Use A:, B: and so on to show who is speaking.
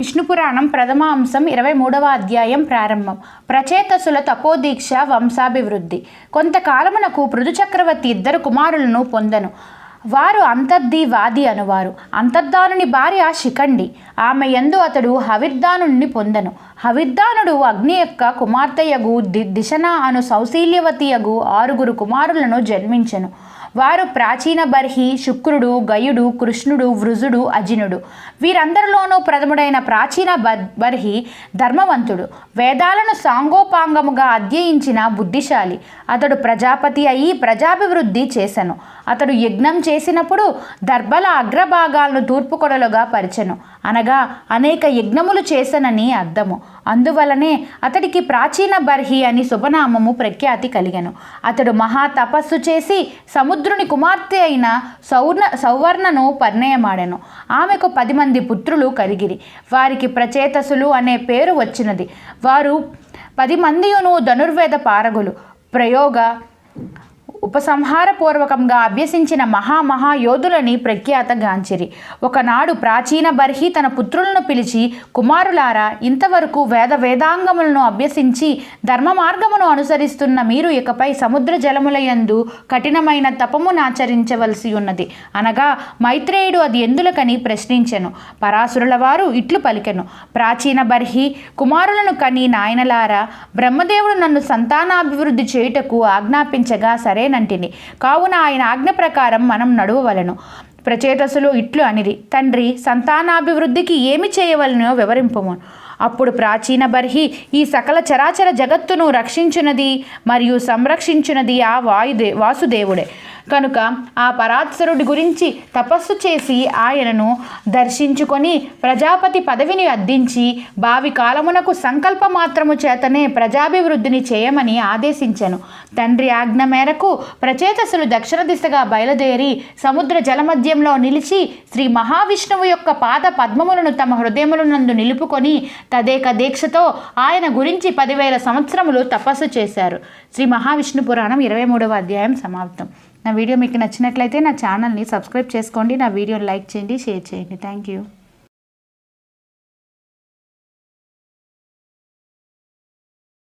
A: విష్ణు పురాణం ప్రథమ అంశం ఇరవై మూడవ అధ్యాయం ప్రారంభం. ప్రచేతసుల తపోదీక్ష వంశాభివృద్ధి. కొంతకాలమునకు పృథు చక్రవర్తి ఇద్దరు కుమారులను పొందను. వారు అంతర్ది వాది అనువారు. అంతర్ధానుని భార్య శిఖండి. ఆమె యందు అతడు హవిర్దానుని పొందెను. హవిర్దానుడు అగ్ని యొక్క కుమార్తెయగు ది దిశన అను సౌశీల్యవతియగు ఆరుగురు కుమారులను జన్మించెను. వారు ప్రాచీన బర్హి శుక్రుడు గయుడు కృష్ణుడు వృజుడు అజినుడు. వీరందరిలోనూ ప్రథముడైన ప్రాచీన బర్హి ధర్మవంతుడు. వేదాలను సాంగోపాంగముగా అధ్యయించిన బుద్ధిశాలి. అతడు ప్రజాపతి అయి ప్రజాభివృద్ధి చేశను అతడు యజ్ఞం చేసినప్పుడు దర్భల అగ్రభాగాలను తూర్పు కొడలుగా పరిచెను. అనగా అనేక యజ్ఞములు చేసెనని అర్థము. అందువలనే అతడికి ప్రాచీన బర్హి అని శుభనామము ప్రఖ్యాతి కలిగను. అతడు మహా తపస్సు చేసి సముద్రుని కుమార్తె అయిన సౌర్ణ సౌవర్ణను పరిణయమాడెను. ఆమెకు పది మంది పుత్రులు కలిగిరి. వారికి ప్రచేతసులు అనే పేరు వచ్చినది. వారు పది మందియును ధనుర్వేద పారగులు. ప్రయోగ ఉపసంహారపూర్వకంగా అభ్యసించిన మహామహాయోధులని ప్రఖ్యాతగాంచిరి ఒకనాడు ప్రాచీన బర్హి తన పుత్రులను పిలిచి కుమారులారా ఇంతవరకు వేద వేదాంగములను అభ్యసించి ధర్మ మార్గమును అనుసరిస్తున్న మీరు ఇకపై సముద్ర జలములయందు కఠినమైన తపమును ఆచరించవలసి ఉన్నది. అనగా మైత్రేయుడు అది ఎందులకని ప్రశ్నించెను. పరాశురుల వారు ఇట్లు పలికెను. ప్రాచీన బర్హి కుమారులను కని నాయనలారా బ్రహ్మదేవుడు నన్ను సంతానాభివృద్ధి చేయుటకు ఆజ్ఞాపించగా సరే సరేనంటిని కావున ఆయన ఆజ్ఞ ప్రకారం మనం నడువవలెను. ప్రచేతసులు ఇట్లు అనిరి తండ్రి సంతానాభివృద్ధికి ఏమి చేయవలనో వివరింపము. అప్పుడు ప్రాచీన బర్హి ఈ సకల చరాచర జగత్తును రక్షించునది మరియు సంరక్షించునది ఆ వాయుదే వాసుదేవుడే. కనుక ఆ పరాత్సరుడి గురించి తపస్సు చేసి ఆయనను దర్శించుకొని ప్రజాపతి పదవిని అద్దించి భావి కాలమునకు సంకల్ప మాత్రము చేతనే ప్రజాభివృద్ధిని చేయమని ఆదేశించాను. తండ్రి ఆజ్ఞ మేరకు ప్రచేతసులు దక్షిణ దిశగా బయలుదేరి సముద్ర జలమధ్యంలో నిలిచి శ్రీ మహావిష్ణువు యొక్క పాద పద్మములను తమ హృదయములనందు నిలుపుకొని తదేక దీక్షతో ఆయన గురించి పదివేల సంవత్సరములు తపస్సు చేశారు. శ్రీ మహావిష్ణు పురాణం ఇరవై మూడవ అధ్యాయం సమాప్తం. నా వీడియో మీకు నచ్చినట్లయితే నా ఛానల్ని సబ్స్క్రైబ్ చేసుకోండి నా వీడియోని లైక్ చేయండి షేర్ చేయండి. Thank you.